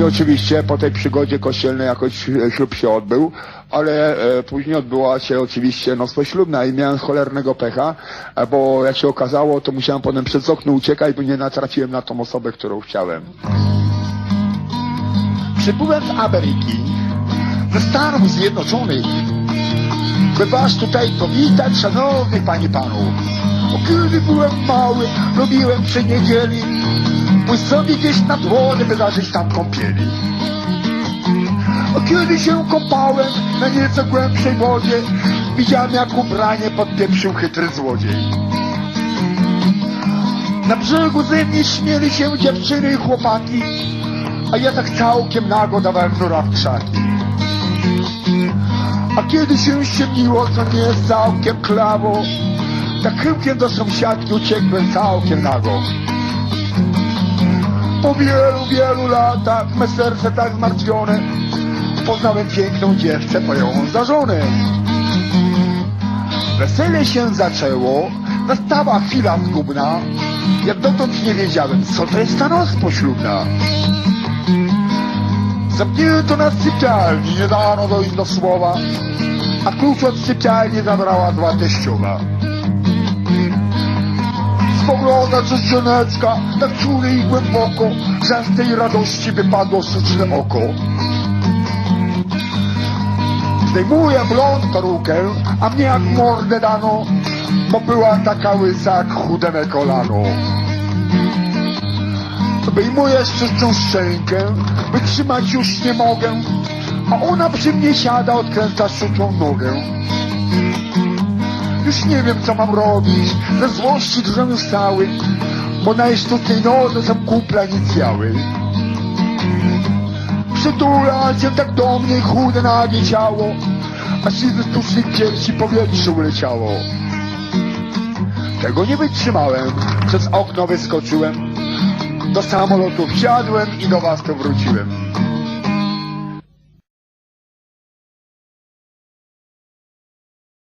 I oczywiście po tej przygodzie kościelnej jakoś ślub się odbył, ale e, później odbyła się oczywiście nocność ślubna i miałem cholernego pecha, e, bo jak się okazało, to musiałem potem przez okno uciekać, bo nie natrafiłem na tą osobę, którą chciałem. Przybyłem z Ameryki, ze Stanów Zjednoczonych, by was tutaj powitać, szanownych panie panów. Kiedy byłem mały, lubiłem przy niedzieli, sobie gdzieś nad wodę, by tam kąpieli. A kiedy się kąpałem na nieco głębszej wodzie, widziałem jak ubranie podpieprzył chytry złodziej. Na brzegu ze mnie śmieli się dziewczyny i chłopaki, a ja tak całkiem nago dawałem nura w krzaki. A kiedy się ściemniło, co nie jest całkiem klawo, tak chyłkiem do sąsiadki uciekłem całkiem nago. Po wielu, wielu latach me serce tak zmartwione, poznałem piękną dziewczę, pojął za żonę. Wesele się zaczęło, nastała chwila zgubna, jak dotąd nie wiedziałem, co to jest ta noc poślubna. Zamknięto nas w sypialni, nie dano dojść do słowa, a klucz od sypialni zabrała zła teściowa. Przez żoneczka, tak czule i głęboko, że z tej radości wypadło suczne oko. Zdejmuję blond perukę, a mnie jak mordę dano, bo była taka łysa jak chude me kolano. Wyjmuję szczęścią szczękę, wytrzymać już nie mogę, a ona przy mnie siada, odkręca szuczą nogę. Już nie wiem, co mam robić, ze złości już cały, bo na jej sztucznej nodze są kuple inicjały. Przytula się tak do mnie chude nagie ciało, aż się ze sztucznej piersi powietrze uleciało. Tego nie wytrzymałem, przez okno wyskoczyłem, do samolotu wsiadłem i do was tu wróciłem.